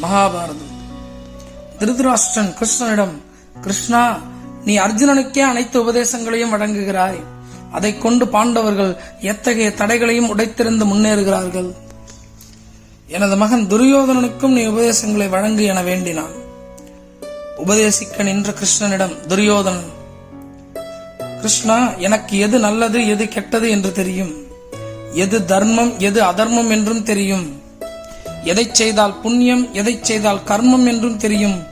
மகாபாரதம். திருதராஷ்டிரன் கிருஷ்ணனிடம் கிருஷ்ணா நீ அர்ஜுனனுக்கே அனைத்து உபதேசங்களையும் வழங்குகிறாய். அதைக் கொண்டு பாண்டவர்கள் எத்தகைய தடைகளையும் உடைத்திருந்து முன்னேறுகிறார்கள்? எனது மகன் துரியோதனனுக்கும் நீ உபதேசங்களை வழங்கு என வேண்டினான். உபதேசிக்க நின்ற கிருஷ்ணனிடம் துரியோதனன் கிருஷ்ணா எனக்கு எது நல்லது எது கெட்டது என்று தெரியும். எது தர்மம் எது அதர்மம் என்றும் தெரியும். எதை செய்தால் புண்ணியம் எதை செய்தால் கர்மம் என்றும் தெரியும்.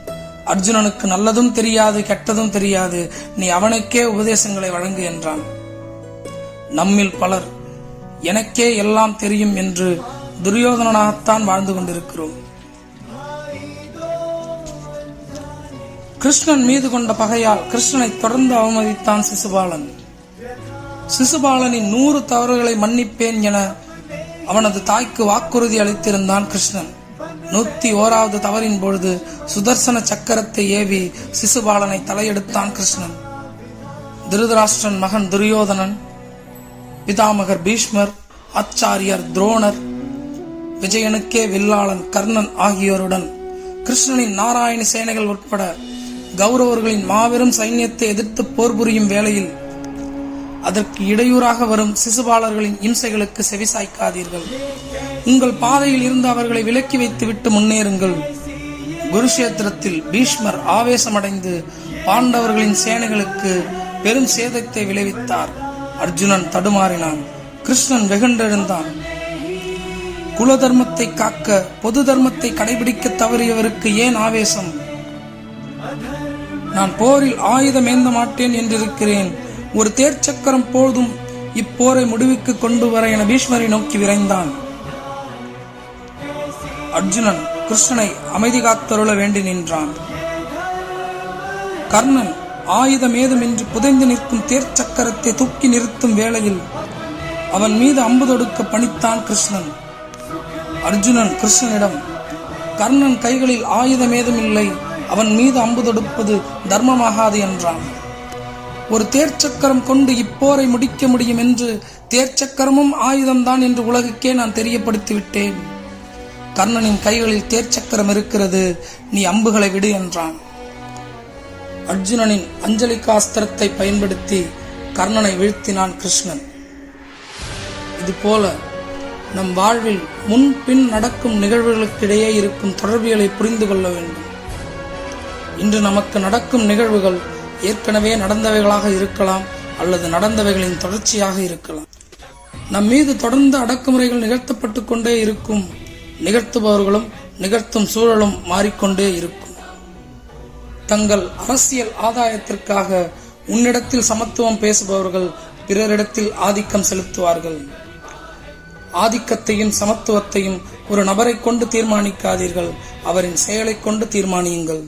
அர்ஜுனனுக்கு நல்லதும் தெரியாது கெட்டதும் தெரியாது. நீ அவனுக்கே உபதேசங்களை வழங்கு என்றான். நம்மில் பலர் எனக்கே எல்லாம் தெரியும் என்று துரியோதனனாகத்தான் வாழ்ந்து கொண்டிருக்கிறோம். கிருஷ்ணன் மீது கொண்ட பகையால் கிருஷ்ணனை தொடர்ந்து அவமதித்தான் சிசுபாலன். சிசுபாலனின் நூறு தவறுகளை மன்னிப்பேன் என அவனது தாய்க்கு வாக்குறுதி அளித்திருந்தான் கிருஷ்ணன். நூத்தி ஓராவது தவறின் பொழுது சுதர்சன சக்கரத்தை ஏவி சிசுபாலனை தலையெடுத்தான் கிருஷ்ணன். திருதராஷ்டிரன் மகன் துரியோதனன் பிதாமகர் பீஷ்மர் ஆச்சாரியர் துரோணர் விஜயனுக்கே வில்லாளன் கர்ணன் ஆகியோருடன் கிருஷ்ணனின் நாராயண சேனைகள் உட்பட கௌரவர்களின் மாபெரும் சைன்யத்தை எதிர்த்து போர் புரியும் வேளையில் அதற்கு இடையூறாக வரும் சிசுபாலர்களின் இம்சைகளுக்கு செவிசாய்க்காதீர்கள் உங்கள் பாதையில் இருந்து அவர்களை விலக்கி வைத்துவிட்டு முன்னேறுங்கள். குருஷேத்திரத்தில் பீஷ்மர் ஆவேசமடைந்து பாண்டவர்களின் சேனைகளுக்கு பெரும் சேதத்தை விளைவித்தார். அர்ஜுனன் தடுமாறினான். கிருஷ்ணன் வெகுண்டெழுந்தான். குல தர்மத்தை காக்க பொது தர்மத்தை கடைபிடிக்க தவறியவருக்கு ஏன் ஆவேசம்? நான் போரில் ஆயுதம் ஏந்த மாட்டேன் என்றிருக்கிறேன். ஒரு தேர்ச்சக்கரம் போதும் இப்போரை முடிவுக்கு கொண்டு வர என பீஷ்மரை நோக்கி விரைந்தான். அர்ஜுனன் கிருஷ்ணனை அமைதி காத்தருள வேண்டி நின்றான். கர்ணன் ஆயுதம் ஏதுமின்றி புதைந்து நிற்கும் தேர்ச்சக்கரத்தை தூக்கி நிறுத்தும் வேளையில் அவன் மீது அம்பு தொடுக்க பணித்தான் கிருஷ்ணன். அர்ஜுனன் கிருஷ்ணனிடம் கர்ணன் கைகளில் ஆயுதம் ஏதும் இல்லை அவன் மீது அம்பு தொடுப்பது தர்மமாகாது என்றான். ஒரு தேர்ச்சக்கரம் கொண்டு இப்போரை முடிக்க முடியும் என்று தேர்ச்சக்கரமும் ஆயுதம்தான் என்று உலகுக்கே நான் தெரியப்படுத்தி விட்டேன். கர்ணனின் கைகளில் தேர்ச்சக்கரம் இருக்கிறது. நீ அம்புகளை விடு என்றான். அர்ஜுனனின் அஞ்சலிகாஸ்திரத்தை பயன்படுத்தி கர்ணனை வீழ்த்தினான் கிருஷ்ணன். இதுபோல நம் வாழ்வில் முன் பின் நடக்கும் நிகழ்வுகளுக்கிடையே இருக்கும் தொடர்புகளை புரிந்து கொள்ள வேண்டும். இன்று நமக்கு நடக்கும் நிகழ்வுகள் ஏற்கனவே நடந்தவைகளாக இருக்கலாம் அல்லது நடந்தவைகளின் தொடர்ச்சியாக இருக்கலாம். நம் மீது தொடர்ந்து அடக்குமுறைகள் நிகழ்த்தப்பட்டு கொண்டே இருக்கும். நிகழ்த்துபவர்களும் நிகழ்த்தும் சூழலும் மாறிக்கொண்டே இருக்கும். தங்கள் அரசியல் ஆதாயத்திற்காக உன்னிடத்தில் சமத்துவம் பேசுபவர்கள் பிறரிடத்தில் ஆதிக்கம் செலுத்துவார்கள். ஆதிக்கத்தையும் சமத்துவத்தையும் ஒரு நபரை கொண்டு தீர்மானிக்காதீர்கள். அவரின் செயலை கொண்டு தீர்மானியுங்கள்.